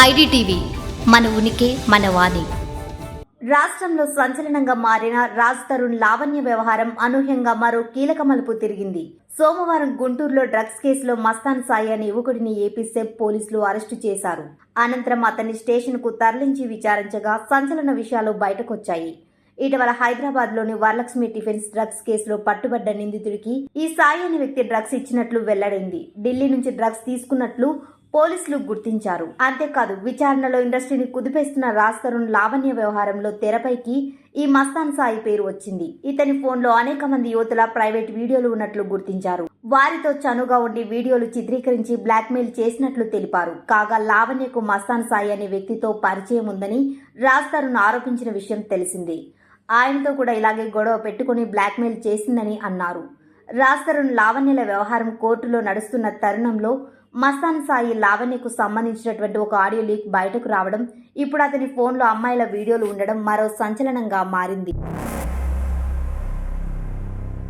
IDTV మన ఉనికి మన వాణి. రాష్ట్రంలో సంచలనంగా మారిన రాజ్ తరుణ్ లావణ్య వ్యవహారం అనూహ్యంగా మరో కీలక మలుపు తిరిగింది. సోమవారం గుంటూరులో డ్రగ్స్ కేసులో మస్తాన్ సాయి అనే యువకుడిని ఏపీ సెబ్ పోలీసులు అరెస్టు చేశారు. అనంతరం అతన్ని స్టేషన్కు తరలించి విచారించగా సంచలన విషయాలు బయటకొచ్చాయి. ఇటీవల హైదరాబాద్లోని వరలక్ష్మి టిఫిన్స్ డ్రగ్స్ కేసులో పట్టుబడ్డ నిందితుడికి ఈ సాయి అనే వ్యక్తి డ్రగ్స్ ఇచ్చినట్లు వెల్లడైంది. ఢిల్లీ నుంచి డ్రగ్స్ తీసుకున్నట్లు పోలీసులు గుర్తించారు. అంతేకాదు విచారణలో ఇండస్ట్రీని కుదిపేస్తున్న రాజ్ తరుణ్ లావణ్య వ్యవహారంలో తెరపైకి ఈ మస్తాన్ సాయి పేరు వచ్చింది. ఇతని ఫోన్లో అనేక మంది యువతుల ప్రైవేట్ వీడియోలు ఉన్నట్లు గుర్తించారు. వారితో చనుగా ఉండి వీడియోలు చిత్రీకరించి బ్లాక్మెయిల్ చేసినట్లు తెలిపారు. కాగా లావణ్యకు మస్తాన్ సాయి అనే వ్యక్తితో పరిచయం ఉందని రాజ్ తరుణ్ ఆరోపించిన విషయం తెలిసింది. ఆయనతో కూడా ఇలాగే గొడవ పెట్టుకుని బ్లాక్మెయిల్ చేసిందని అన్నారు. రాజ్ లావణ్యల వ్యవహారం కోర్టులో నడుస్తున్న తరుణంలో మస్తాన్ సాయి లావణ్యకు సంబంధించినటువంటి ఒక ఆడియో లీక్ బయటకు రావడం ఇప్పుడు అతని ఫోన్లో అమ్మాయిల వీడియోలు ఉండడం మరో సంచలనంగా మారింది.